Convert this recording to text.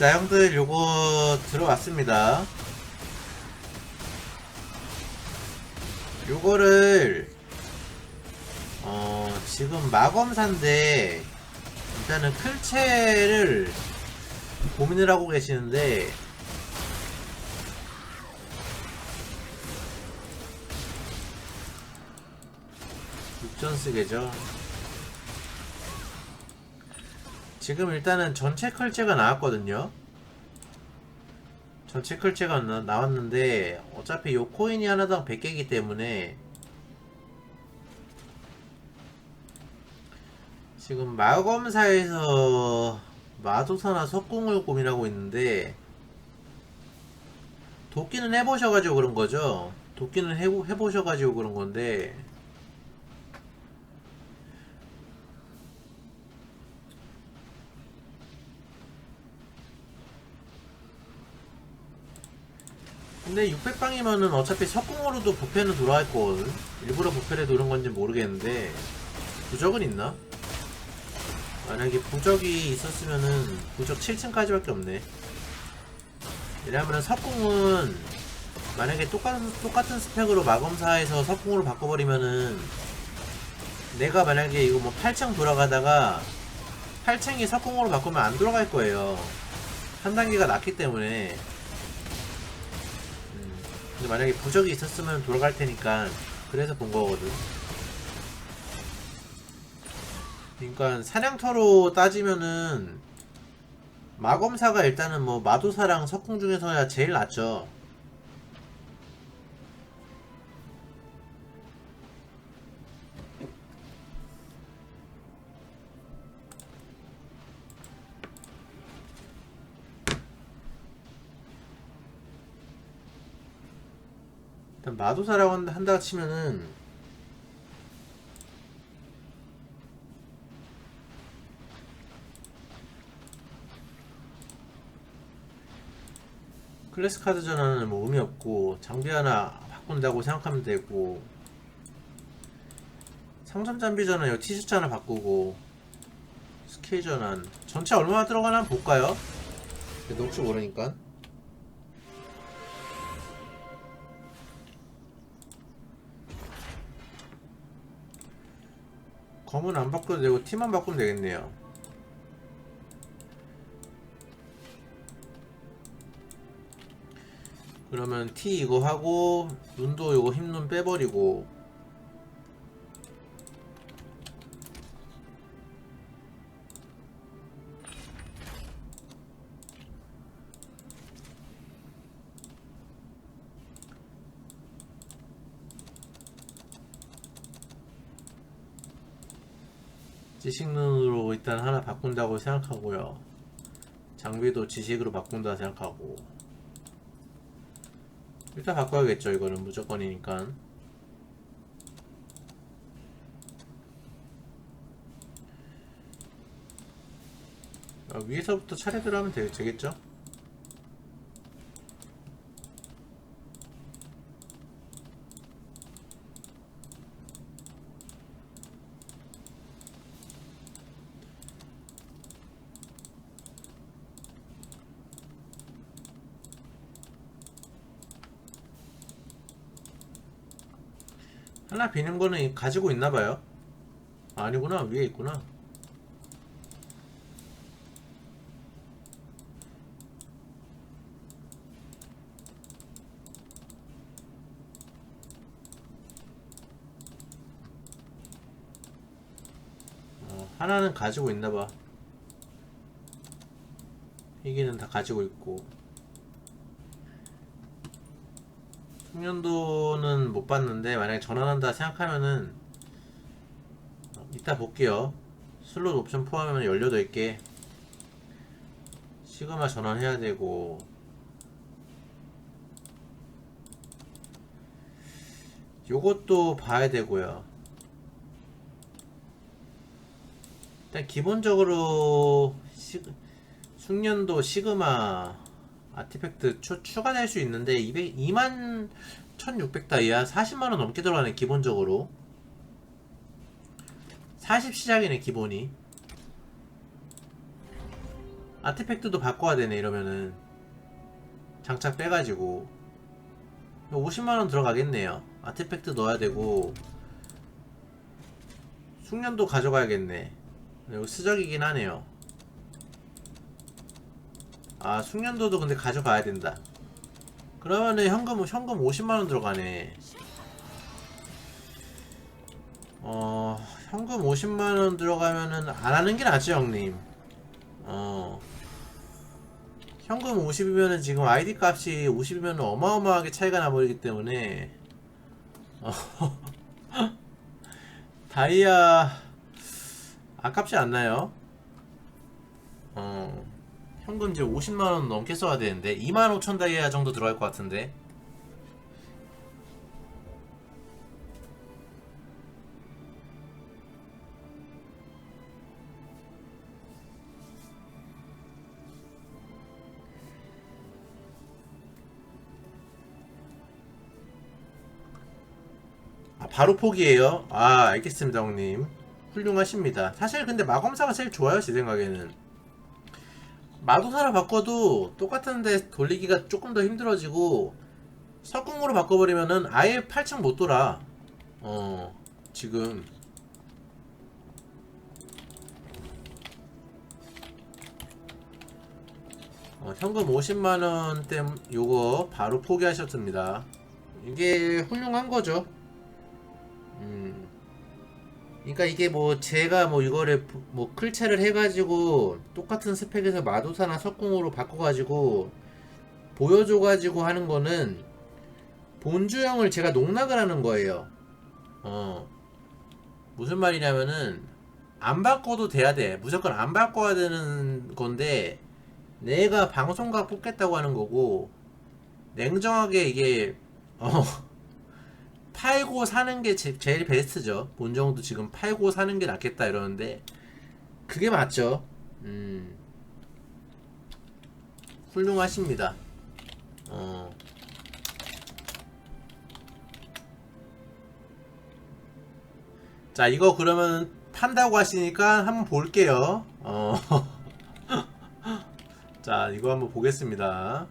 자 형들 요거 들어왔습니다. 요거를 어 지금 마검사인데 일단은 클체를 고민을 하고 계시는데 육전 쓰게죠 지금 일단은 전체 클체가 나왔거든요. 전체 나, 나왔는데 어차피 요 코인이 하나당 100개이기 때문에 지금 마검사에서 마도사나 석궁을 고민하고 있는데 도끼는 해보셔가지고 그런 거죠. 도끼는 해보, 해보셔가지고 그런 건데 근데 600방이면은 어차피 석궁으로도 부패는 돌아갈 거거든 일부러 부패를 노는 건지 모르겠는데 부적은 있나? 만약에 부적이 있었으면은 부적 7층까지밖에 없네. 왜냐면은 석궁은 만약에 똑같은 똑같은 스펙으로 마검사에서 석궁으로 바꿔버리면은 내가 만약에 이거 뭐 8층 돌아가다가 8층이 석궁으로 바꾸면 안 돌아갈 거예요. 한 단계가 낮기 때문에. 음, 근데 만약에 부적이 있었으면 돌아갈 테니까 그래서 본 거거든 그러니까 사냥터로 따지면은 마검사가 일단은 뭐 마도사랑 석궁 중에서야 제일 낫죠. 일단 마도사라고 한다, 한다 치면은 클래스 카드 전환은 뭐 의미 없고 장비 하나 바꾼다고 생각하면 되고 상점 장비 전환 이 티셔츠 하나 바꾸고 스킬 전환 전체 얼마나 들어가나 한번 볼까요? 그래도 혹시 모르니까 검은 안 바꿔도 되고 티만 바꾸면 되겠네요. 그러면 T 이거 하고 눈도 이거 힘눈 빼버리고 지식눈으로 일단 하나 바꾼다고 생각하고요. 장비도 지식으로 바꾼다 생각하고. 일단 바꿔야겠죠 이거는. 무조건이니까. 아, 위에서부터 차례대로 하면 되, 되겠죠? 하나 비는 거는 가지고 있나 봐요. 아, 아니구나. 위에 있구나. 어, 하나는 가지고 있나 봐. 희귀는 다 가지고 있고. 숙련도는 못 봤는데 만약에 전환한다 생각하면은 어, 이따 볼게요. 슬롯 옵션 포함하면 18개. 시그마 전환해야 되고. 요것도 봐야 되고요. 일단 기본적으로 시, 숙련도 시그마 아티팩트 추, 추가될 수 있는데 200, 2만 1600 다이아 40만원 넘게 들어가네 기본적으로. 40 시작이네 기본이. 아티팩트도 바꿔야 되네 이러면은. 장착 빼가지고. 50만원 들어가겠네요. 아티팩트 넣어야 되고. 숙련도 가져가야겠네. 이거 스적이긴 하네요 아 숙련도도 근데 가져가야 된다. 그러면은 현금 현금 50만원 들어가네. 어 현금 50만원 들어가면은 안 하는 게 낫지 형님. 어. 현금 50이면은 지금 아이디 값이 50이면 어마어마하게 차이가 나버리기 때문에. 어, 다이아 아깝지 않나요? 어 현금 이제 50만원 넘게 써야 되는데 2만 5천 다이아 정도 들어갈 것 같은데 아, 바로 포기해요? 아, 알겠습니다, 형님. 훌륭하십니다. 사실 근데 마검사가 제일 좋아요, 제 생각에는. 마도사를 바꿔도 똑같은데 돌리기가 조금 더 힘들어지고, 석궁으로 바꿔버리면은 아예 8층 못 돌아. 어, 지금. 어, 현금 50만원 땜 요거 바로 포기하셨습니다. 이게 훌륭한 거죠. 음. 그러니까 이게 뭐 제가 뭐 이거를 부- 뭐 클체를 해가지고 똑같은 스펙에서 마도사나 석궁으로 바꿔가지고 보여줘가지고 하는 거는 본주형을 제가 농락을 하는 거예요. 어 무슨 말이냐면은 안 바꿔도 돼야 돼. 무조건 안 바꿔야 되는 건데 내가 방송각 뽑겠다고 하는 거고 냉정하게 이게 어. 팔고 사는 게 제, 제일 베스트죠. 본정도 지금 팔고 사는 게 낫겠다 이러는데 그게 맞죠. 음. 훌륭하십니다. 어. 자, 이거 그러면 판다고 하시니까 한번 볼게요. 어. 자, 이거 한번 보겠습니다.